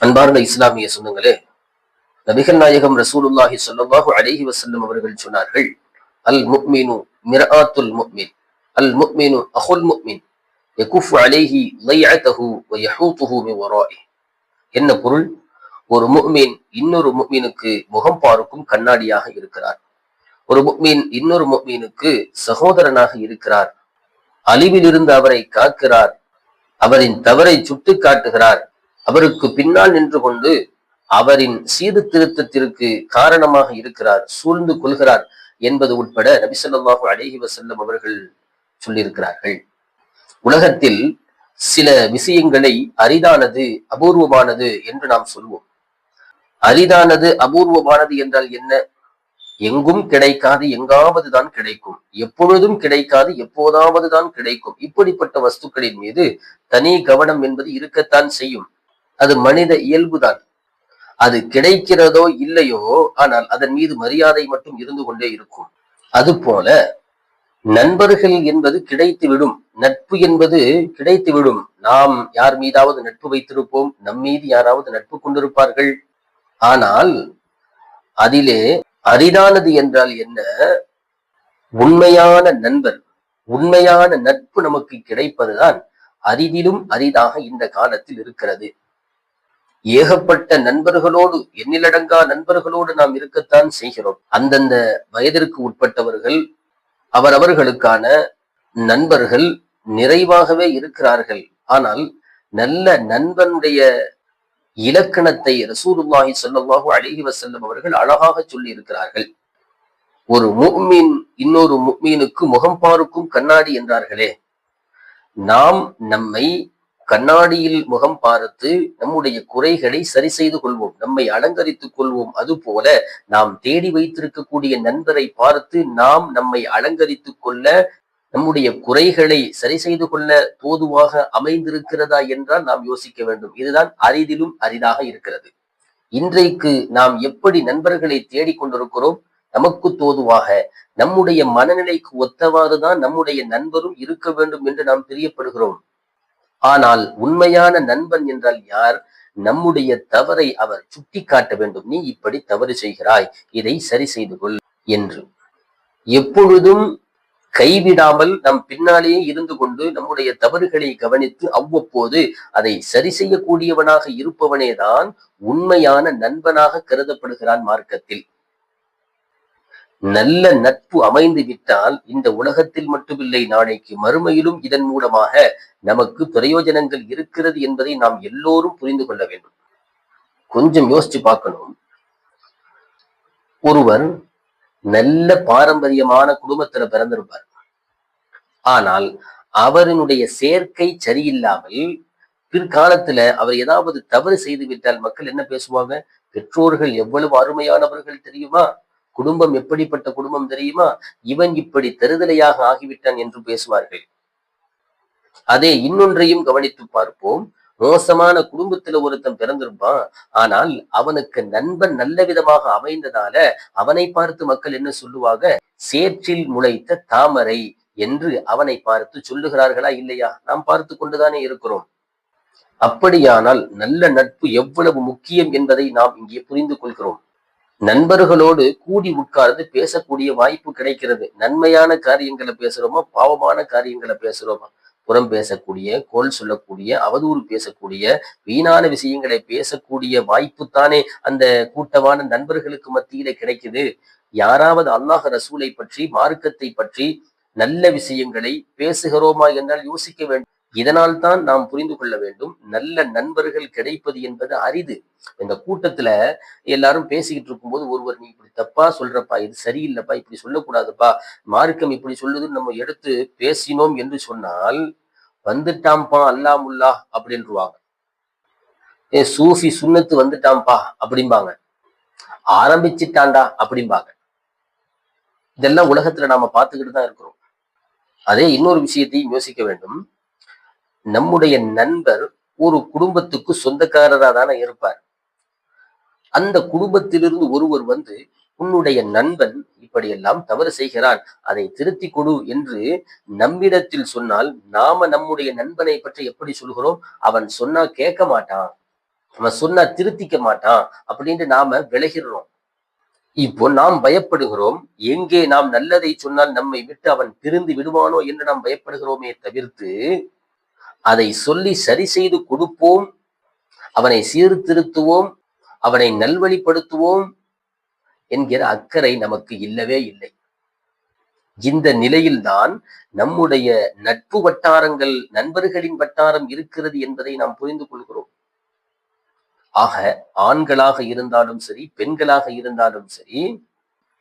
அன்பார்ந்த இஸ்லாமிய சொந்தங்களே நபிகள் நாயகம் ரசூலுல்லாஹி ஸல்லல்லாஹு அலேஹி வசல்லம் அவர்கள் சொன்னார்கள் அல் முக்மீனு மிர்ஆத்துல் முக்மின் அல் முக்மீனு அஹுல் முக்மின் யகுஃப் அலேஹி லைஅதஹு வ மி மின் என்ன பொருள்? ஒரு முக்மீன் இன்னொரு முக்மீனுக்கு முகம் பார்க்கும் கண்ணாடியாக இருக்கிறார். ஒரு முக்மீன் இன்னொரு முக்மீனுக்கு சகோதரனாக இருக்கிறார். அழிவிலிருந்து அவரை காக்கிறார். அவரின் தவறை சுட்டு காட்டுகிறார் அவருக்கு பின்னால் நின்று கொண்டு அவரின் சீர்திருத்தத்திற்கு காரணமாக இருக்கிறார் சூழ்ந்து கொள்கிறார் என்பது உட்பட நபிசல்லாஹு அலைஹி வசல்லம் அவர்கள் சொல்லியிருக்கிறார்கள். உலகத்தில் சில விஷயங்களை அரிதானது அபூர்வமானது என்று நாம் சொல்வோம். அரிதானது அபூர்வமானது என்றால் என்ன? எங்கும் கிடைக்காது எங்காவது தான் கிடைக்கும். எப்பொழுதும் கிடைக்காது எப்போதாவது தான் கிடைக்கும். இப்படிப்பட்ட வஸ்துக்களின் மீது தனி கவனம் என்பது இருக்கத்தான் செய்யும். அது மனித இயல்புதான். அது கிடைக்கிறதோ இல்லையோ ஆனால் அதன் மீது மரியாதை மட்டும் இருந்து கொண்டே இருக்கும். அது போல நண்பர்கள் என்பது கிடைத்து விடும். நட்பு என்பது கிடைத்து விடும். நாம் யார் மீதாவது நட்பு வைத்திருப்போம் நம் மீது யாராவது நட்பு கொண்டிருப்பார்கள். ஆனால் அதிலே அரிதானது என்றால் என்ன? உண்மையான நண்பர் உண்மையான நட்பு நமக்கு கிடைப்பதுதான் அரிதிலும் அரிதாக இந்த காலத்தில் இருக்கிறது. ஏகப்பட்ட நண்பர்களோடு எண்ணிலடங்கா நண்பர்களோடு நாம் இருக்கத்தான் செய்கிறோம். அந்தந்த வயதிற்கு உட்பட்டவர்கள் அவரவர்களுக்கான நண்பர்கள் நிறைவாகவே இருக்கிறார்கள். ஆனால் நல்ல நண்பனுடைய இலக்கணத்தை ரசூலுல்லாஹி சொல்லவாக அழகி வசல்லம் அவர்கள் அழகாக சொல்லி இருக்கிறார்கள் ஒரு முக்மீன் இன்னொரு முக்மீனுக்கு முகம் பார்க்கும் கண்ணாடி என்றார்களே. நாம் நம்மை கண்ணாடியில் முகம் பார்த்து நம்முடைய குறைகளை சரி செய்து கொள்வோம் நம்மை அலங்கரித்துக் கொள்வோம். அதுபோல நாம் தேடி வைத்திருக்கக்கூடிய நண்பரை பார்த்து நாம் நம்மை அலங்கரித்துக் கொள்ள நம்முடைய குறைகளை சரி செய்து கொள்ள தோதுவாக அமைந்திருக்கிறதா என்றால் நாம் யோசிக்க வேண்டும். இதுதான் அரிதிலும் அரிதாக இருக்கிறது. இன்றைக்கு நாம் எப்படி நண்பர்களை தேடிக்கொண்டிருக்கிறோம் நமக்கு தோதுவாக நம்முடைய மனநிலைக்கு ஒத்தவாறுதான் நம்முடைய நண்பரும் இருக்க வேண்டும் என்று நாம் பிரியப்படுகிறோம் ஆனால் உண்மையான நண்பன் என்றால் யார்? நம்முடைய தவறை அவர் சுட்டி காட்ட வேண்டும். நீ இப்படி தவறு செய்கிறாய். இதை சரி செய்து கொள் என்று. எப்பொழுதும் கைவிடாமல் நம் பின்னாலேயே இருந்து கொண்டு நம்முடைய தவறுகளை கவனித்து அவ்வப்போது அதை சரி செய்யக்கூடியவனாக இருப்பவனேதான் உண்மையான நண்பனாக கருதப்படுகிறான் மார்க்கத்தில். நல்ல நட்பு அமைந்து விட்டால் இந்த உலகத்தில் மட்டுமில்லை நாளைக்கு மறுமையிலும் இதன் மூலமாக நமக்கு பிரயோஜனங்கள் இருக்கிறது என்பதை நாம் எல்லோரும் புரிந்து கொள்ள வேண்டும். கொஞ்சம் யோசிச்சு பார்க்கணும். ஒருவர் நல்ல பாரம்பரியமான குடும்பத்துல பிறந்திருப்பார். ஆனால் அவரினுடைய சேர்க்கை சரியில்லாமல் பிற்காலத்துல அவர் ஏதாவது தவறு செய்து விட்டால் மக்கள் என்ன பேசுவாங்க? பெற்றோர்கள் எவ்வளவு அருமையானவர்கள் தெரியுமா? குடும்பம் எப்படிப்பட்ட குடும்பம் தெரியுமா? இவன் இப்படி தருதலையாக ஆகிவிட்டான் என்று பேசுவார்கள். அதே இன்னொன்றையும் கவனித்து பார்ப்போம். மோசமான குடும்பத்துல ஒருத்தன் பிறந்திருப்பான். ஆனால் அவனுக்கு நண்பன் நல்ல விதமாக அமைந்ததால அவனை பார்த்து மக்கள் என்ன சொல்லுவாங்க? சேற்றில் முளைத்த தாமரை என்று அவனை பார்த்து சொல்லுகிறார்களா இல்லையா? நாம் பார்த்து கொண்டுதானே இருக்கிறோம். அப்படியானால் நல்ல நட்பு எவ்வளவு முக்கியம் என்பதை நாம் இங்கே புரிந்து கொள்கிறோம். நண்பர்களோடு கூடி உட்கார்ந்து பேசக்கூடிய வாய்ப்பு கிடைக்கிறது. நன்மையான காரியங்களை பேசுறோமா பாவமான காரியங்களை பேசுறோமா? புறம் பேசக்கூடிய கோல் சொல்லக்கூடிய அவதூறு பேசக்கூடிய வீணான விஷயங்களை பேசக்கூடிய வாய்ப்பு தானே அந்த கூட்டமான நண்பர்களுக்கு மத்தியில கிடைக்குது. யாராவது அல்லாஹ் ரசூலை பற்றி மார்க்கத்தை பற்றி நல்ல விஷயங்களை பேசுகிறோமா என்றால் யோசிக்க வேண்டும் இதனால் தான் நாம் புரிந்து கொள்ள வேண்டும் நல்ல நண்பர்கள் கிடைப்பது என்பது அரிது. இந்த கூட்டத்துல எல்லாரும் பேசிக்கிட்டு இருக்கும்போது ஒருவர் நீ இப்படி தப்பா சொல்றப்பா இது சரியில்லைப்பா இப்படி சொல்லக்கூடாதுப்பா மார்க்கம் இப்படி சொல்லுதுன்னு நம்ம எடுத்து பேசினோம் என்று சொன்னால் வந்துட்டாம்பா அல்லாமுல்லா அப்படின்றுவாங்க. ஏ சூஃபி சுண்ணத்து வந்துட்டாம்பா அப்படிம்பாங்க. ஆரம்பிச்சிட்டாண்டா அப்படிம்பாங்க. இதெல்லாம் உலகத்துல நாம பார்த்துக்கிட்டு தான் இருக்கிறோம். அதே இன்னொரு விஷயத்தையும் யோசிக்க வேண்டும். நம்முடைய நண்பர் ஒரு குடும்பத்துக்கு சொந்தக்காரரா தானே இருப்பார். அந்த குடும்பத்திலிருந்து ஒருவர் வந்து உன்னுடைய நண்பன் இப்படியெல்லாம் தவறு செய்கிறான் அதை திருத்தி கொடு என்று நம்மிடத்தில் சொன்னால் நாம நம்முடைய நண்பனை பற்றி எப்படி சொல்கிறோம்? அவன் சொன்னா கேட்க மாட்டான். அவன் சொன்னா திருத்திக்க மாட்டான் அப்படின்ட்டு நாம விலகிறோம் இப்போ நாம் பயப்படுகிறோம் எங்கே நாம் நல்லதை சொன்னால் நம்மை விட்டு அவன் திருந்து விடுவானோ என்று நாம் பயப்படுகிறோமே தவிர்த்து அதை சொல்லி சரி செய்து கொடுப்போம். அவனை சீர்திருத்துவோம். அவனை நல்வழிப்படுத்துவோம் என்கிற அக்கறை நமக்கு இல்லவே இல்லை. இந்த நிலையில்தான் நம்முடைய நட்பு வட்டாரங்கள் நண்பர்களின் வட்டாரம் இருக்கிறது என்பதை நாம் புரிந்து கொள்கிறோம். ஆக ஆண்களாக இருந்தாலும் சரி பெண்களாக இருந்தாலும் சரி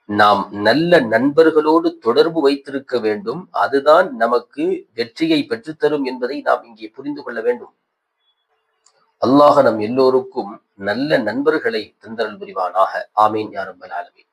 நாம் நல்ல நண்பர்களோடு தொடர்பு வைத்திருக்க வேண்டும். அதுதான் நமக்கு வெற்றியை பெற்றுத்தரும் என்பதை நாம் இங்கே புரிந்து கொள்ள வேண்டும். அல்லாஹ நம் எல்லோருக்கும் நல்ல நண்பர்களை தந்தரல் புரிவானாக. ஆமீன் யாரம்பல் ஆலமீன்.